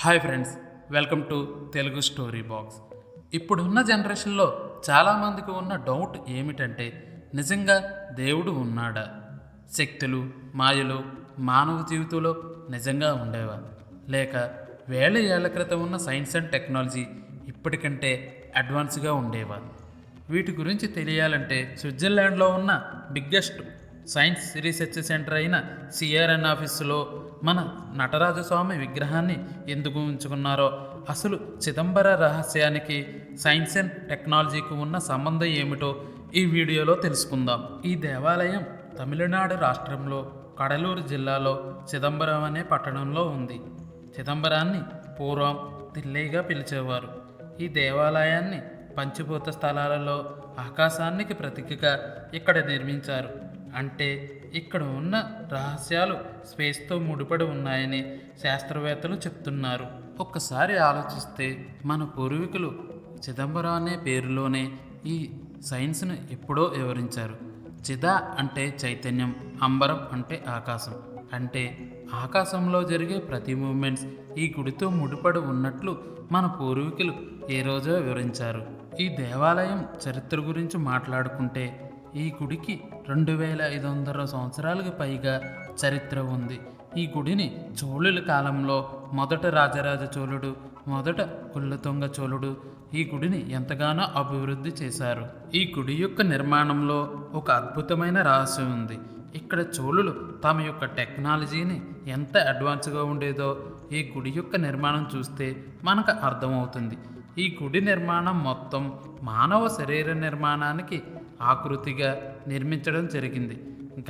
Hi friends welcome to Telugu story box. ఇప్పుడున్న జనరేషన్లో చాలామందికి ఉన్న డౌట్ ఏమిటంటే నిజంగా దేవుడు ఉన్నాడా? శక్తులు మాయలు మానవ జీవితంలో నిజంగా ఉండేవా? లేక వేల ఏళ్ళ క్రితం ఉన్న సైన్స్ అండ్ టెక్నాలజీ ఇప్పటికంటే అడ్వాన్స్గా ఉండేవా? వీటి గురించి తెలియాలంటే స్విట్జర్లాండ్లో ఉన్న బిగ్గెస్ట్ సైన్స్ రీసెర్చ్ సెంటర్ అయిన సిఆర్ఎన్ ఆఫీసులో మన నటరాజస్వామి విగ్రహాన్ని ఎందుకు ఉంచుకున్నారో అసలు చిదంబర రహస్యానికి సైన్స్ అండ్ టెక్నాలజీకి ఉన్న సంబంధం ఏమిటో ఈ వీడియోలో తెలుసుకుందాం. ఈ దేవాలయం తమిళనాడు రాష్ట్రంలో కడలూరు జిల్లాలో చిదంబరం అనే పట్టణంలో ఉంది. చిదంబరాన్ని పూర్వం దిల్లీగా పిలిచేవారు. ఈ దేవాలయాన్ని పంచభూత స్థలాలలో ఆకాశానికి ప్రతీకగా ఇక్కడ నిర్మించారు. అంటే ఇక్కడ ఉన్న రహస్యాలు స్పేస్తో ముడిపడి ఉన్నాయని శాస్త్రవేత్తలు చెప్తున్నారు. ఒక్కసారి ఆలోచిస్తే మన పూర్వీకులు చిదంబరం అనే పేరులోనే ఈ సైన్స్ను ఎప్పుడో వివరించారు. చిద అంటే చైతన్యం అంబరం అంటే ఆకాశం. అంటే ఆకాశంలో జరిగే ప్రతి మూమెంట్స్ ఈ గుడితో ముడిపడి ఉన్నట్లు మన పూర్వీకులు ఏ రోజో వివరించారు. ఈ దేవాలయం చరిత్ర గురించి మాట్లాడుకుంటే ఈ గుడికి రెండు వేల ఐదు వందల సంవత్సరాలకు పైగా చరిత్ర ఉంది. ఈ గుడిని చోళుల కాలంలో మొదట రాజరాజ చోళుడు మొదట కుల్లతుంగ చోళుడు ఈ గుడిని ఎంతగానో అభివృద్ధి చేశారు. ఈ గుడి యొక్క నిర్మాణంలో ఒక అద్భుతమైన రహస్యం ఉంది. ఇక్కడ చోళులు తమ యొక్క టెక్నాలజీని ఎంత అడ్వాన్స్గా ఉండేదో ఈ గుడి యొక్క నిర్మాణం చూస్తే మనకు అర్థమవుతుంది. ఈ గుడి నిర్మాణం మొత్తం మానవ శరీర నిర్మాణానికి ఆకృతిగా నిర్మించడం జరిగింది.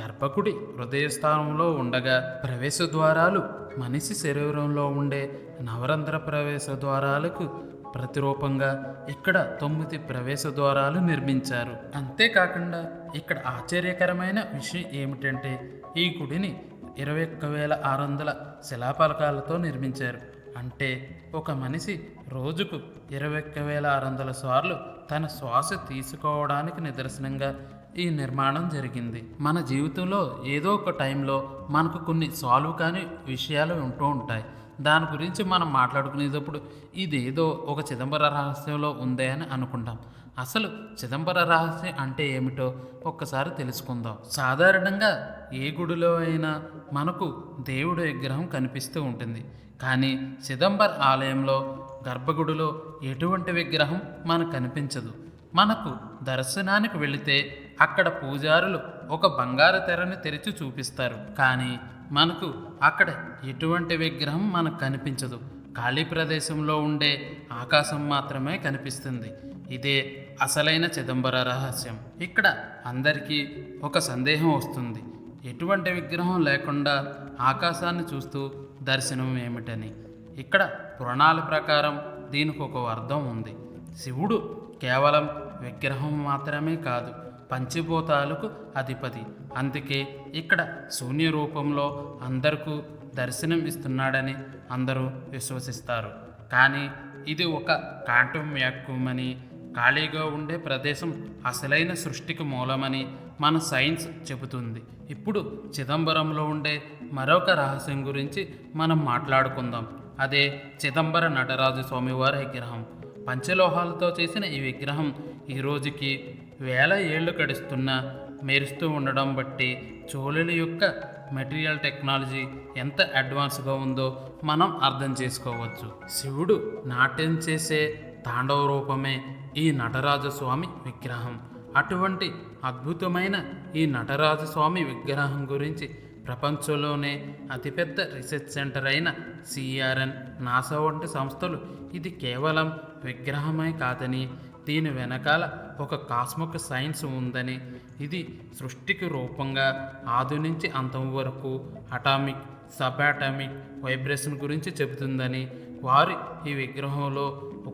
గర్భకుడి హృదయస్థానంలో ఉండగా ప్రవేశ ద్వారాలు మనిషి శరీరంలో ఉండే నవరంధ్ర ప్రవేశ ద్వారాలకు ప్రతిరూపంగా ఇక్కడ తొమ్మిది ప్రవేశ ద్వారాలు నిర్మించారు. అంతేకాకుండా ఇక్కడ ఆశ్చర్యకరమైన విషయం ఏమిటంటే ఈ గుడిని ఇరవై ఒక్క వేల ఆరు వందల శిలాఫలకాలతో నిర్మించారు. అంటే ఒక మనిషి రోజుకు ఇరవై ఒక్క వేల ఆరు వందల సార్లు తన శ్వాస తీసుకోవడానికి నిదర్శనంగా ఈ నిర్మాణం జరిగింది. మన జీవితంలో ఏదో ఒక టైంలో మనకు కొన్ని సాల్వ్ కాని విషయాలు ఉంటూ ఉంటాయి. దాని గురించి మనం మాట్లాడుకునేటప్పుడు ఇదేదో ఒక చిదంబర రహస్యంలో ఉందే అని అనుకుంటాం. అసలు చిదంబర రహస్యం అంటే ఏమిటో ఒక్కసారి తెలుసుకుందాం. సాధారణంగా ఏ గుడిలో అయినా మనకు దేవుడి విగ్రహం కనిపిస్తూ ఉంటుంది. కానీ చిదంబర్ ఆలయంలో గర్భగుడిలో ఎటువంటి విగ్రహం మనకు కనిపించదు. మనకు దర్శనానికి వెళితే అక్కడ పూజారులు ఒక బంగారు తెరని తెరిచి చూపిస్తారు. కానీ మనకు అక్కడ ఎటువంటి విగ్రహం మనకు కనిపించదు. ఖాళీ ప్రదేశంలో ఉండే ఆకాశం మాత్రమే కనిపిస్తుంది. ఇదే అసలైన చిదంబర రహస్యం. ఇక్కడ అందరికీ ఒక సందేహం వస్తుంది. ఎటువంటి విగ్రహం లేకుండా ఆకాశాన్ని చూస్తూ దర్శనం ఏమిటని. ఇక్కడ పురాణాల ప్రకారం దీనికి ఒక అర్థం ఉంది. శివుడు కేవలం విగ్రహం మాత్రమే కాదు పంచభూతాలకు అధిపతి. అందుకే ఇక్కడ శూన్య రూపంలో అందరికీ దర్శనం ఇస్తున్నాడని అందరూ విశ్వసిస్తారు. కానీ ఇది ఒక కాంటం వ్యాక్యూమని ఖాళీగా ఉండే ప్రదేశం అసలైన సృష్టికి మూలమని మన సైన్స్ చెబుతుంది. ఇప్పుడు చిదంబరంలో ఉండే మరొక రహస్యం గురించి మనం మాట్లాడుకుందాం. అదే చిదంబర నటరాజు స్వామివారి విగ్రహం. పంచలోహాలతో చేసిన ఈ విగ్రహం ఈ రోజుకి వేల ఏళ్ళు గడుస్తున్న మెరుస్తూ ఉండడం బట్టి చోళుల యొక్క మెటీరియల్ టెక్నాలజీ ఎంత అడ్వాన్స్గా ఉందో మనం అర్థం చేసుకోవచ్చు. శివుడు నాట్యం చేసే తాండవ రూపమే ఈ నటరాజస్వామి విగ్రహం. అటువంటి అద్భుతమైన ఈ నటరాజస్వామి విగ్రహం గురించి ప్రపంచంలోనే అతిపెద్ద రీసెర్చ్ సెంటర్ అయిన సిఆర్ఎన్ నాసా వంటి సంస్థలు ఇది కేవలం విగ్రహమే కాదని దీని వెనకాల ఒక కాస్మిక్ సైన్స్ ఉందని ఇది సృష్టికి రూపంగా ఆది నుంచి అంతం వరకు అటామిక్ సబ్ అటామిక్ వైబ్రేషన్ గురించి చెబుతుందని వారి ఈ విగ్రహంలో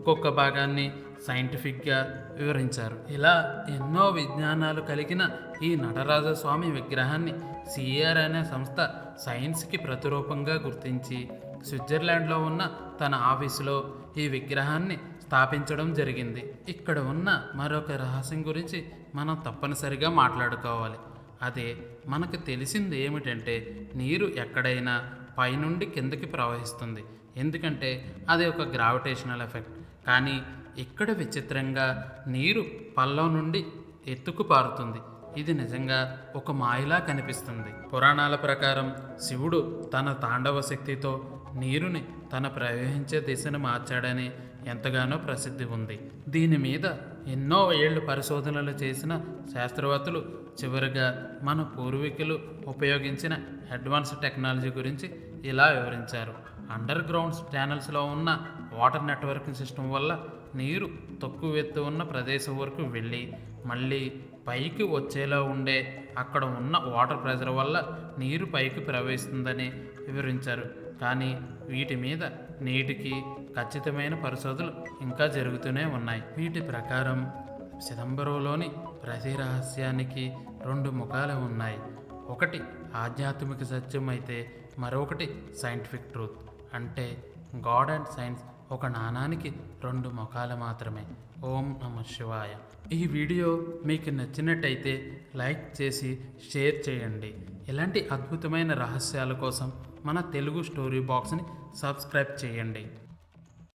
ఒక్కొక్క భాగాన్ని సైంటిఫిక్గా వివరించారు. ఇలా ఎన్నో విజ్ఞానాలు కలిగిన ఈ నటరాజస్వామి విగ్రహాన్ని సిఆర్ అనే సంస్థ సైన్స్కి ప్రతిరూపంగా గుర్తించి స్విట్జర్లాండ్లో ఉన్న తన ఆఫీసులో ఈ విగ్రహాన్ని స్థాపించడం జరిగింది. ఇక్కడ ఉన్న మరొక రహస్యం గురించి మనం తప్పనిసరిగా మాట్లాడుకోవాలి. అదే మనకు తెలిసింది ఏమిటంటే నీరు ఎక్కడైనా పైనుండి కిందకి ప్రవహిస్తుంది. ఎందుకంటే అది ఒక గ్రావిటేషనల్ ఎఫెక్ట్ కానీ ఇక్కడ విచిత్రంగా నీరు పల్లం నుండి ఎత్తుకు పారుతుంది. ఇది నిజంగా ఒక మాయలా కనిపిస్తుంది. పురాణాల ప్రకారం శివుడు తన తాండవ శక్తితో నీరుని తన ప్రవహించే దిశను మార్చాడని ఎంతగానో ప్రసిద్ధి ఉంది. దీని మీద ఎన్నో ఏళ్ళు పరిశోధనలు చేసిన శాస్త్రవేత్తలు చివరిగా మన పూర్వీకులు ఉపయోగించిన అడ్వాన్స్ టెక్నాలజీ గురించి ఇలా వివరించారు. అండర్ గ్రౌండ్ ఛానల్స్లో ఉన్న వాటర్ నెట్వర్కింగ్ సిస్టమ్ వల్ల నీరు తక్కువ ఎత్తు ఉన్న ప్రదేశం వరకు వెళ్ళి మళ్ళీ పైకి వచ్చేలా ఉండే అక్కడ ఉన్న వాటర్ ప్రెషర్ వల్ల నీరు పైకి ప్రవహిస్తుందని వివరించారు. కానీ వీటి మీద నేటికి ఖచ్చితమైన పరిశోధనలు ఇంకా జరుగుతూనే ఉన్నాయి. వీటి ప్రకారం చిదంబరంలోని ప్రతి రహస్యానికి రెండు ముఖాలు ఉన్నాయి. ఒకటి ఆధ్యాత్మిక సత్యం అయితే మరొకటి సైంటిఫిక్ ట్రూత్ అంటే గాడ్ అండ్ సైన్స్ ఒక నాణానికి రెండు ముఖాలు మాత్రమే. ఓం నమ శివాయ. ఈ వీడియో మీకు నచ్చినట్టయితే లైక్ చేసి షేర్ చేయండి. ఇలాంటి అద్భుతమైన రహస్యాల కోసం మన తెలుగు స్టోరీ బాక్స్ని సబ్స్క్రైబ్ చేయండి.